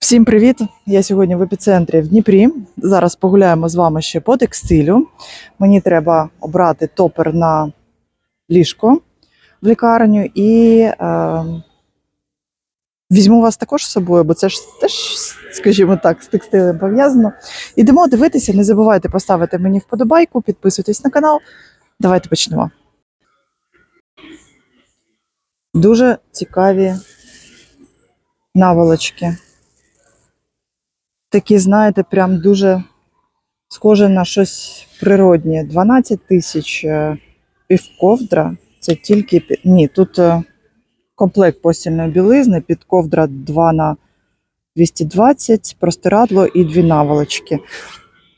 Всім привіт! Я сьогодні в епіцентрі в Дніпрі. Зараз погуляємо з вами ще по текстилю. Мені треба обрати топер на ліжко в лікарню і е, візьму вас також з собою, бо це ж теж, скажімо так, з текстилем пов'язано. Ідемо дивитися. Не забувайте поставити мені вподобайку, підписуйтесь на канал. Давайте почнемо. Дуже цікаві наволочки такі, знаєте, прям дуже схоже на щось природнє. 12 тисяч е, півковдра. Це тільки ні, тут е, комплект постільної білизни, під ковдра 2 на 220, простирадло і дві наволочки.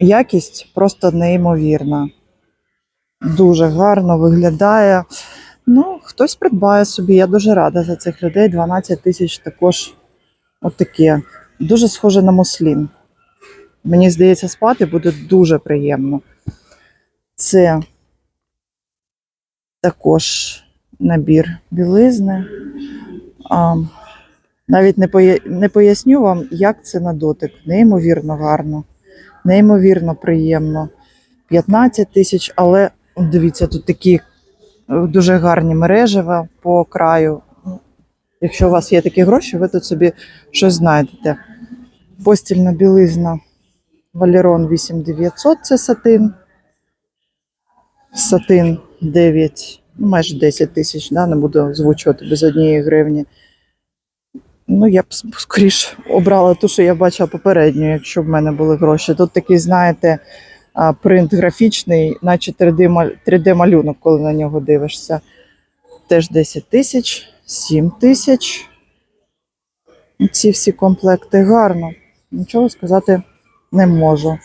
Якість просто неймовірна. Дуже гарно виглядає. Ну, хтось придбає собі. Я дуже рада за цих людей. 12 тисяч також отаке. Дуже схоже на муслін. Мені здається, спати буде дуже приємно. Це також набір білизни. А, навіть не, поя- не поясню вам, як це на дотик. Неймовірно гарно, неймовірно приємно. 15 тисяч, але дивіться, тут такі е, дуже гарні мережева по краю. Якщо у вас є такі гроші, ви тут собі щось знайдете. Постільна білизна Валерон 8900 це сатин. Сатин 9, ну майже 10 тисяч, да, не буду озвучувати без однієї гривні. Ну, я б скоріш обрала ту, що я бачила попередню, якщо б в мене були гроші. Тут такий, знаєте, принт графічний, наче 3D-малюнок, коли на нього дивишся. Теж 10 тисяч, 7 тисяч. Ці всі комплекти гарно. Нічого сказати не можу.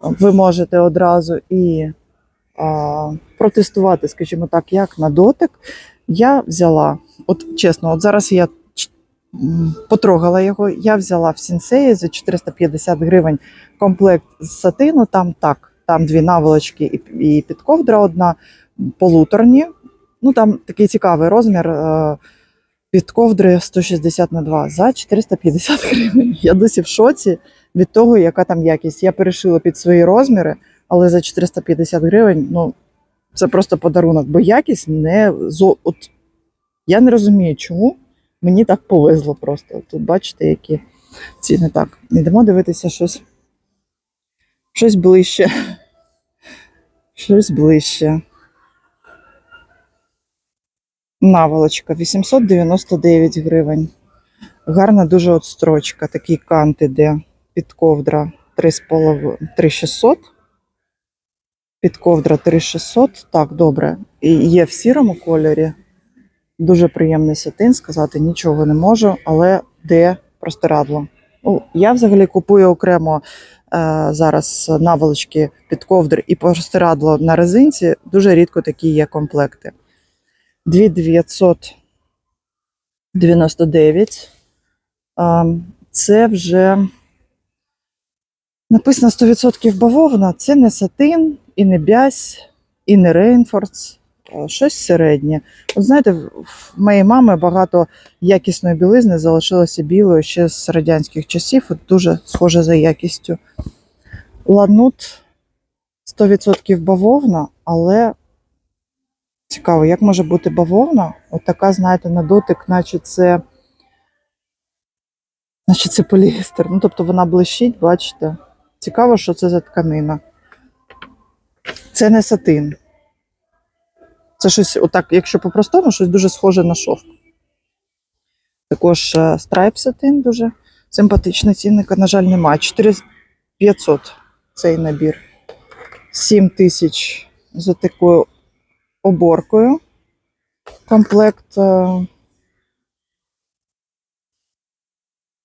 Ви можете одразу і а, протестувати, скажімо так, як на дотик. Я взяла, от чесно, от зараз я потрогала його. Я взяла в сінсеї за 450 гривень комплект з сатину. Там так, там дві наволочки і, підковдра одна, полуторні. Ну там такий цікавий розмір. Від ковдри 160 на 2 за 450 гривень. Я досі в шоці від того, яка там якість. Я перешила під свої розміри, але за 450 гривень ну, це просто подарунок, бо якість не зо... От я не розумію, чому мені так повезло просто. Тут бачите, які ціни так. Йдемо дивитися щось, щось ближче. Щось ближче. Наволочка 899 гривень. Гарна дуже от строчка, такий кант іде під ковдра 3,5 3600. Під ковдра 3600. Так, добре. І є в сірому кольорі. Дуже приємний сатин, сказати нічого не можу, але де простирадло. Ну, я взагалі купую окремо е, зараз наволочки під ковдри і простирадло на резинці. Дуже рідко такі є комплекти. 2999. А, Це вже написано 100% бавовна. Це не сатин, і не бязь, і не рейнфордс. Щось середнє. От знаєте, в моєї мами багато якісної білизни залишилося білою ще з радянських часів. От дуже схоже за якістю. Ланут 100% бавовна, але Цікаво, як може бути бавовна? От така, знаєте, на дотик, наче це, наче це поліестер. Ну, тобто вона блищить, бачите? Цікаво, що це за тканина. Це не сатин. Це щось, отак, якщо по-простому, щось дуже схоже на шовк. Також е, страйп сатин дуже симпатичний цінника, на жаль, немає. 4500 цей набір. 7 тисяч за такою оборкою. Комплект. е,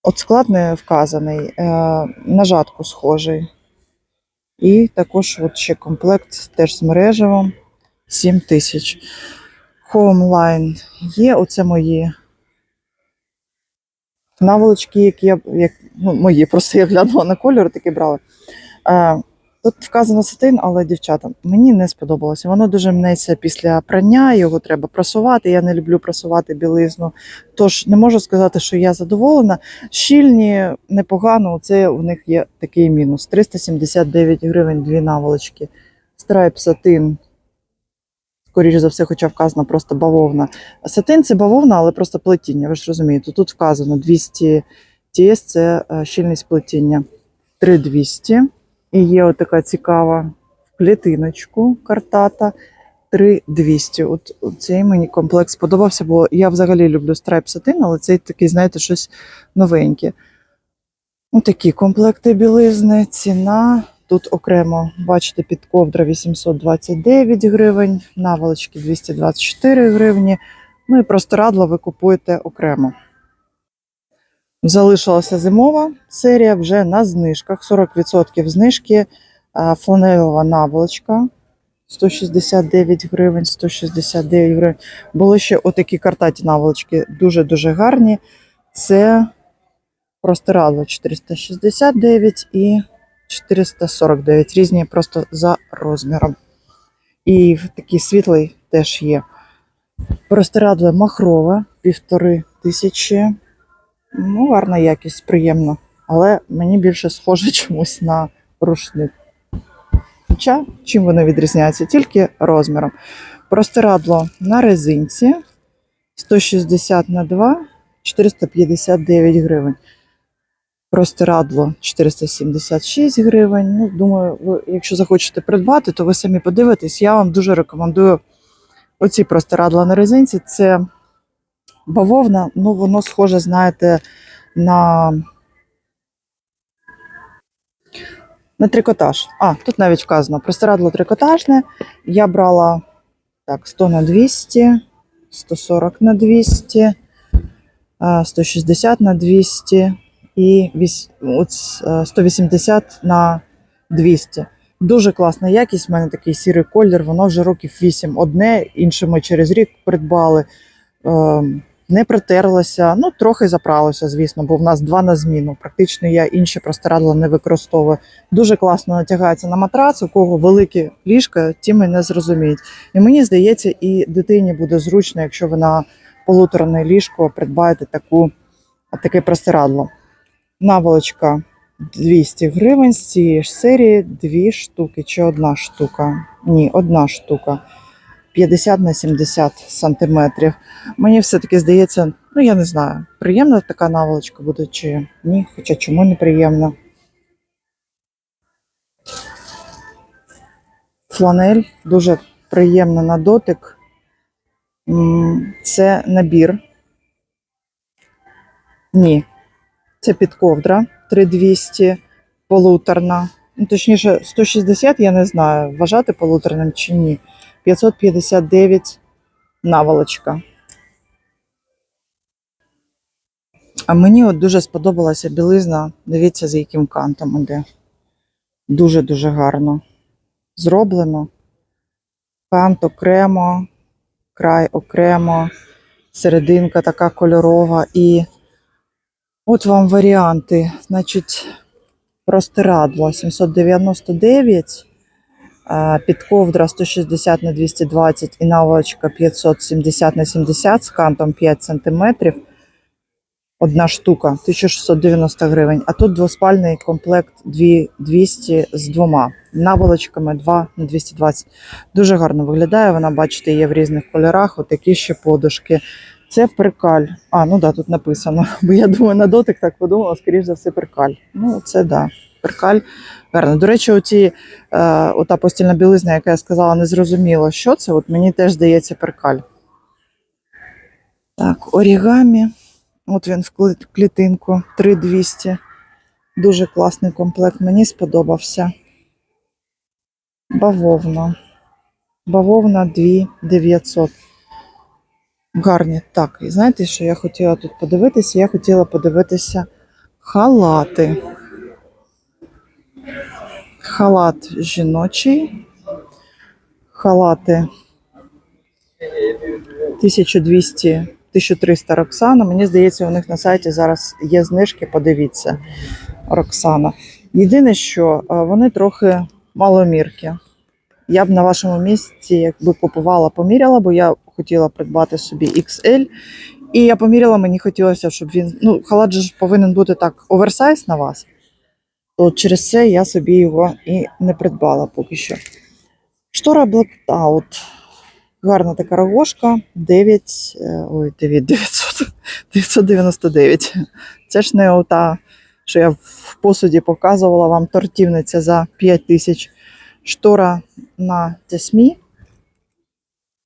От склад не вказаний, е, на жатку схожий. І також от ще комплект теж з мережевим 7 тисяч. Homeline є, оце мої наволочки, які я як, ну, мої, просто я глянула на кольор, такі брала. Тут вказано сатин, але дівчата, мені не сподобалося. Воно дуже мнеться після прання, його треба прасувати. Я не люблю прасувати білизну. Тож не можу сказати, що я задоволена. Щільні непогано. Це у них є такий мінус: 379 гривень дві наволочки. Страйп сатин. Скоріше за все, хоча вказано просто бавовна. Сатин це бавовна, але просто плетіння. Ви ж розумієте, тут вказано 200 TS – це е, щільність плетіння. 3200. І є отака цікава в клітиночку картата. 3200. От от цей мені комплект сподобався, бо я взагалі люблю страйп сатин, але цей такий, знаєте, щось новеньке. Ось такі комплекти білизни, ціна. Тут окремо, бачите, під ковдра 829 гривень, наволочки 224 гривні. Ну і простирадло ви купуєте окремо. Залишилася зимова серія вже на знижках. 40% знижки. Фланелева наволочка 169 гривень, 169 гривень. Були ще отакі картаті наволочки, дуже-дуже гарні. Це простирадло 469 і 449. Різні просто за розміром. І такий світлий теж є. Простирадло махрове, півтори тисячі. Ну, гарна якість, приємно. Але мені більше схоже чомусь на рушник. Хоча, чим вони відрізняються? Тільки розміром. Простирадло на резинці 160 на 2, 459 гривень. Простирадло 476 гривень. Ну, думаю, ви, якщо захочете придбати, то ви самі подивитесь. Я вам дуже рекомендую оці простирадла на резинці. Це бавовна, ну воно схоже, знаєте, на, на трикотаж. А, тут навіть вказано простирадло трикотажне. Я брала так, 100 на 200, 140 на 200, 160 на 200 і вісь- от, е, 180 на 200. Дуже класна якість. У мене такий сірий колір, воно вже років 8 одне, інше ми через рік придбали. Не притерлося, ну трохи запралося, звісно, бо в нас два на зміну. Практично я інші простирадла не використовую. Дуже класно натягається на матрац, у кого велике ліжка, ті мене зрозуміють. І мені здається, і дитині буде зручно, якщо ви на полуторне ліжко придбаєте таку, таке простирадло. Наволочка 200 гривень з цієї ж серії, дві штуки чи одна штука. Ні, одна штука. 50 на 70 сантиметрів. Мені все-таки здається, ну я не знаю, приємна така наволочка буде чи ні, хоча чому не приємна. Фланель дуже приємна на дотик. Це набір. Ні, це підковдра 3200 полуторна. Ну, точніше, 160, я не знаю, вважати полуторним чи ні. 559 наволочка. А мені от дуже сподобалася білизна. Дивіться, за яким кантом іде. Дуже-дуже гарно зроблено. Кант окремо, край окремо, серединка така кольорова. І от вам варіанти. Значить, простирадло 799. А, Підковдра 160 на 220 і наволочка 570 на 70 з кантом 5 см. Одна штука 1690 гривень. А тут двоспальний комплект 2 200 з двома наволочками 2 на 220. Дуже гарно виглядає. Вона, бачите, є в різних кольорах. Отакі ще подушки. Це перкаль. А, ну да, тут написано. Бо я думаю, на дотик так подумала, скоріш за все, перкаль. Ну, це да. Перкаль. Гарно. До речі, оці, е, ота постільна білизна, яка я сказала, не зрозуміло, що це. От мені теж здається перкаль. Так, орігамі. От він в клітинку 3200. Дуже класний комплект. Мені сподобався. Бавовна. Бавовна 2900. Гарні. Так, і знаєте, що я хотіла тут подивитися? Я хотіла подивитися халати. Халат жіночий. Халати 1200, 1300 Роксана. Мені здається, у них на сайті зараз є знижки. Подивіться, Роксана. Єдине, що е, вони трохи маломірки. Я б на вашому місці, якби купувала, поміряла, бо я хотіла придбати собі XL. І я поміряла, мені хотілося, щоб він. Ну, халат же повинен бути так оверсайз на вас. То через це я собі його і не придбала поки що. Штора Blackout. Гарна така рогошка. 9, е, ой, 9, 900, 999. Це ж не ота, що я в посуді показувала вам тортівниця за 5 тисяч. Штора на тесьмі.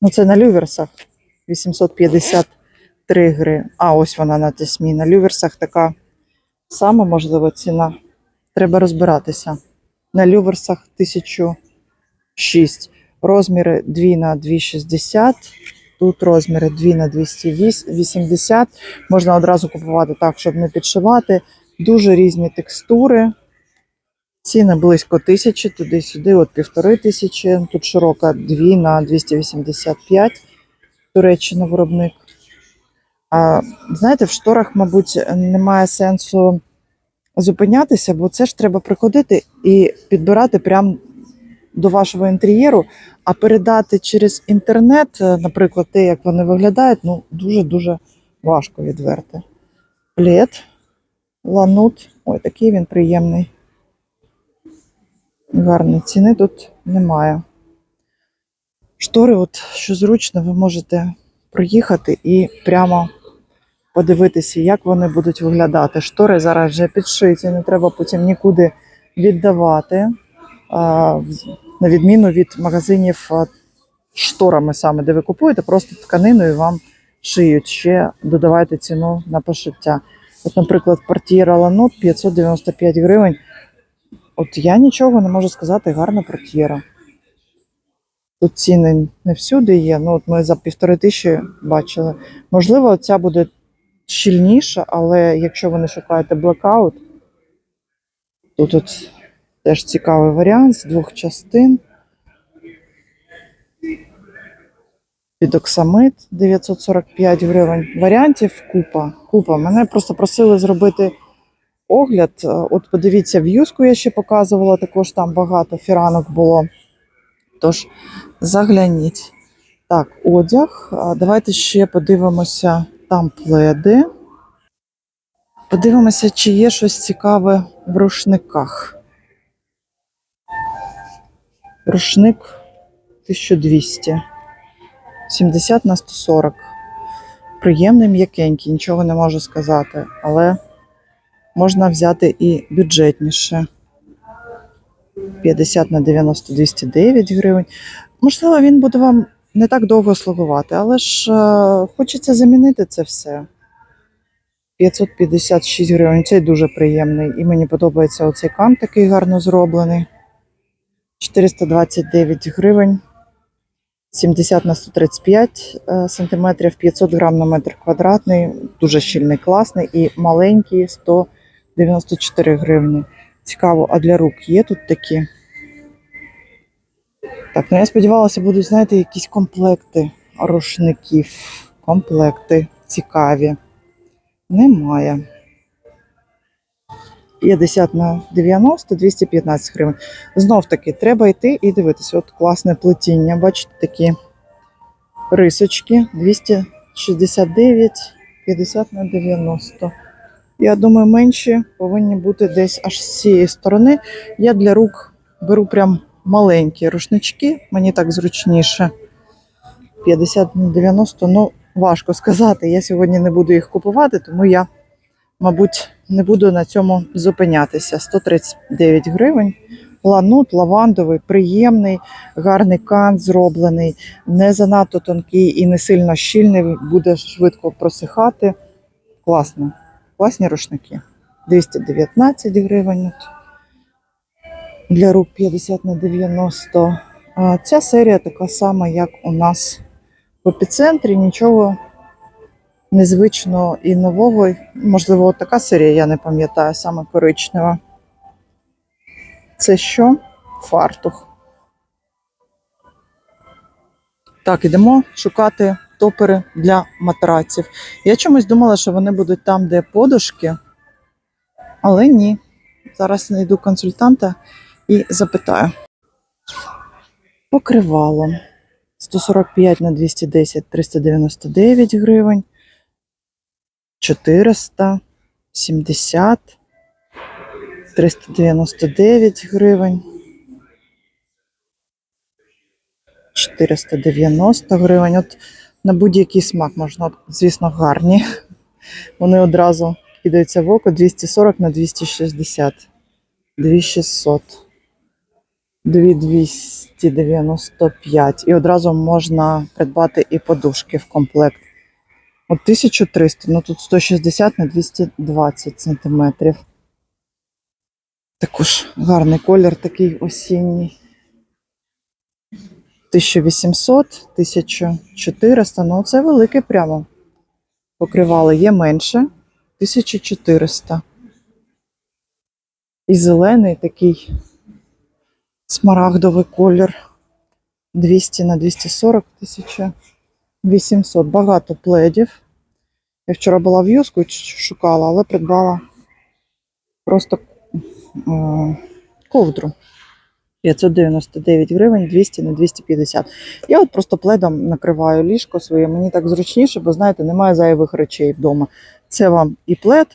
Ну, це на люверсах 853 гривні. А, ось вона на тесьмі. На люверсах така сама, можливо, ціна. Треба розбиратися. На люверсах 1006. Розміри 2 на 260. Тут розміри 2 на 280. Можна одразу купувати так, щоб не підшивати. Дуже різні текстури. Ціни близько тисячі, туди-сюди, от півтори тисячі. Тут широка 2 на 285. Туреччина виробник. А, знаєте, в шторах, мабуть, немає сенсу зупинятися, бо це ж треба приходити і підбирати прямо до вашого інтер'єру, а передати через інтернет, е, наприклад, те, як вони виглядають, ну дуже-дуже важко відверти. Плед, ланут. Ой, такий він приємний. Гарні ціни тут немає. Штори, от що зручно, ви можете проїхати і прямо подивитися, як вони будуть виглядати. Штори зараз вже підшиті, не треба потім нікуди віддавати. На відміну від магазинів шторами саме, де ви купуєте, просто тканиною вам шиють. Ще додавайте ціну на пошиття. От, наприклад, портьєра Ланот 595 гривень. От я нічого не можу сказати, гарна портьєра. Тут ціни не всюди є. Ну, от ми за півтори тисячі бачили. Можливо, ця буде щільніша, але якщо ви не шукаєте блекаут, то тут теж цікавий варіант з двох частин. Підоксамид 945 гривень. Варіантів купа. Купа. Мене просто просили зробити огляд. Е, От подивіться, в'юзку я ще показувала, також там багато фіранок було. Тож загляніть. Так, одяг. Давайте ще подивимося там пледи. Подивимося, чи є щось цікаве в рушниках. Рушник 1200. 70 на 140. Приємний м'якенький, нічого не можу сказати, але можна взяти і бюджетніше. 50 на 90 209 гривень. Можливо, він буде вам не так довго слугувати, але ж е, хочеться замінити це все. 556 гривень. Цей дуже приємний. І мені подобається оцей кант такий гарно зроблений. 429 гривень. 70 на 135 е, сантиметрів, 500 грам на метр квадратний. Дуже щільний, класний і маленький 194 гривні. Цікаво, а для рук є тут такі? Так, ну я сподівалася, будуть, знаєте, якісь комплекти рушників. Комплекти цікаві. Немає. 50 на 90, 215 гривень. Знов таки, треба йти і дивитися. От класне плетіння. Бачите, такі рисочки 269, 50 на 90. Я думаю, менші повинні бути десь аж з цієї сторони. Я для рук беру прям маленькі рушнички, мені так зручніше. 50-90, ну важко сказати. Я сьогодні не буду їх купувати, тому я, мабуть, не буду на цьому зупинятися. 139 гривень. Ланут лавандовий, приємний, гарний кант зроблений, не занадто тонкий і не сильно щільний, буде швидко просихати. Класно. Класні рушники. 219 гривень. Для рук 50 на 90. Ця серія така сама, як у нас в епіцентрі. Нічого незвичного і нового. Можливо, така серія, я не пам'ятаю, саме коричнева. Це що? Фартух. Так, ідемо шукати топери для матраців. Я чомусь думала, що вони будуть там, де подушки, але ні. Зараз знайду консультанта і запитаю. Покривало 145 на 210 399 гривень. 400, 70, 399 гривень. 490 гривень. От на будь-який смак можна, звісно, гарні. Вони одразу кидаються в око 240 на 260. 2600. 2295. І одразу можна придбати і подушки в комплект. От 1300, ну тут 160 на 220 сантиметрів. Також гарний колір такий осінній. 1800, 1400, ну це велике прямо. Покривало є менше. 1400. І зелений такий смарагдовий колір. 200 на 240 1800. Багато пледів. Я вчора була в Юску шукала, але придбала просто е, ковдру. 599 гривень, 200 на 250. Я от просто пледом накриваю ліжко своє. Мені так зручніше, бо знаєте, немає зайвих речей вдома. Це вам і плед,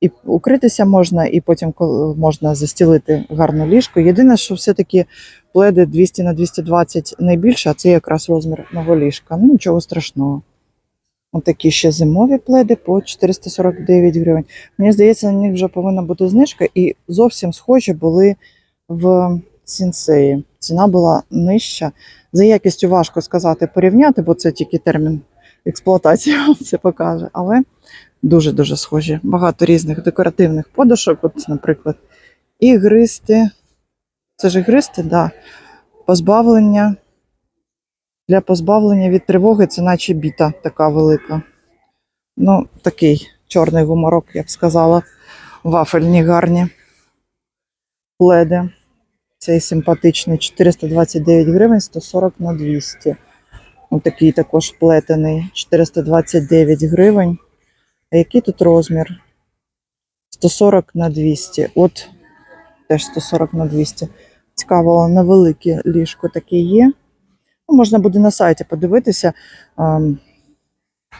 і укритися можна, і потім можна застілити гарно ліжко. Єдине, що все-таки пледи 200 на 220 найбільше, а це якраз розмір мого ліжка. Ну нічого страшного. Ось такі ще зимові пледи по 449 гривень. Мені здається, на них вже повинна бути знижка, і зовсім схожі були в сінсеї. Ціна була нижча. За якістю важко сказати порівняти, бо це тільки термін експлуатації вам це покаже. Але дуже-дуже схожі. Багато різних декоративних подушок. От, наприклад, ігристи. Це ж ігристи, да. Позбавлення. Для позбавлення від тривоги це наче біта така велика. Ну, такий чорний гуморок, я б сказала. Вафельні гарні пледи. Цей симпатичний 429 гривень, 140 на 200. Ось такий також плетений 429 гривень. А який тут розмір? 140 на 200. От теж 140 на 200. Цікаво, на велике ліжко таке є. Ну, можна буде на сайті подивитися. Ем,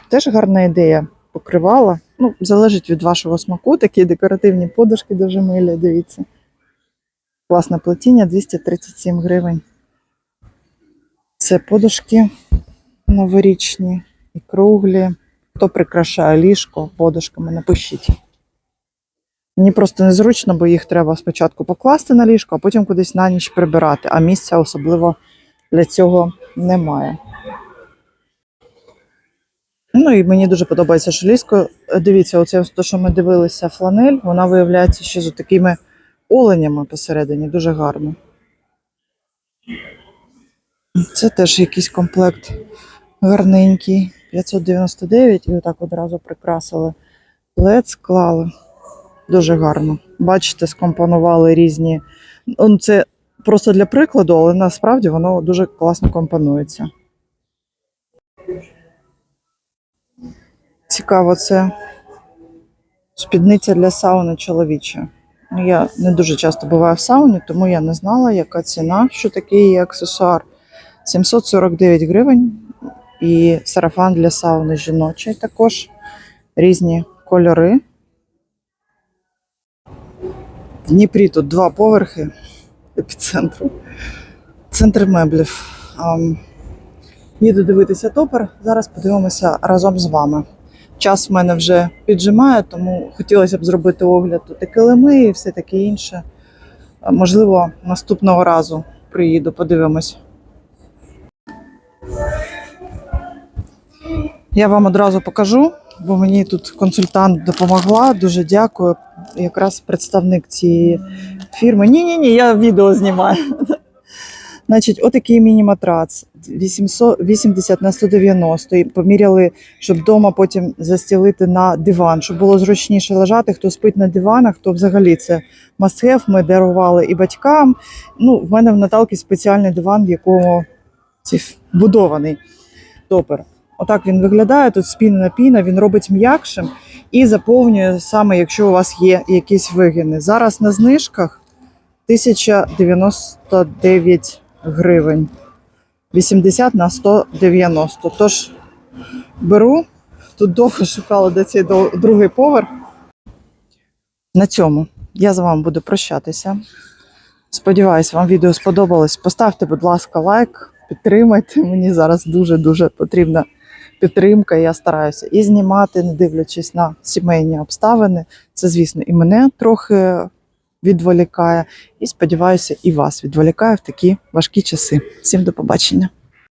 теж гарна ідея. Покривала. Ну, залежить від вашого смаку. Такі декоративні подушки дуже милі, дивіться. Класне плетіння 237 гривень. Це подушки новорічні і круглі. Хто прикрашає ліжко подушками, напишіть. Мені просто незручно, бо їх треба спочатку покласти на ліжко, а потім кудись на ніч прибирати, а місця особливо для цього немає. Ну і мені дуже подобається шоліско. Дивіться, оце те, що ми дивилися, фланель, вона виявляється ще з такими оленями посередині, дуже гарно. Це теж якийсь комплект гарненький. 599 і отак одразу прикрасили. Лед склали. Дуже гарно. Бачите, скомпонували різні. Це просто для прикладу, але насправді воно дуже класно компонується. Цікаво, це спідниця для сауни чоловіча. Ну, Я не дуже часто буваю в сауні, тому я не знала, яка ціна, що таке є аксесуар. 749 гривень. І сарафан для сауни жіночий також. Різні кольори. В Дніпрі тут два поверхи епіцентру. Центр меблів. Їду дивитися топер. Зараз подивимося разом з вами. Час в мене вже піджимає, тому хотілося б зробити огляд тут і килими, і все таке інше. Можливо, наступного разу приїду, подивимось. Я вам одразу покажу, бо мені тут консультант допомогла. Дуже дякую. Якраз представник цієї фірми. Ні, ні, я відео знімаю. Значить, отакий міні-матрац 80 на 190. І поміряли, щоб вдома потім застілити на диван, щоб було зручніше лежати. Хто спить на диванах, то взагалі це must-have. Ми дарували і батькам. Ну, в мене в Наталки спеціальний диван, в якому цей будований топер. Отак він виглядає. Тут спінена піна, він робить м'якшим і заповнює саме, якщо у вас є якісь вигини. Зараз на знижках 1099 гривень. 80 на 190. Тож беру. Тут довго шукала де цей другий поверх. На цьому я з вами буду прощатися. Сподіваюсь, вам відео сподобалось. Поставте, будь ласка, лайк, підтримайте. Мені зараз дуже-дуже потрібна підтримка. Я стараюся і знімати, не дивлячись на сімейні обставини. Це, звісно, і мене трохи відволікає. І сподіваюся, і вас відволікає в такі важкі часи. Всім до побачення.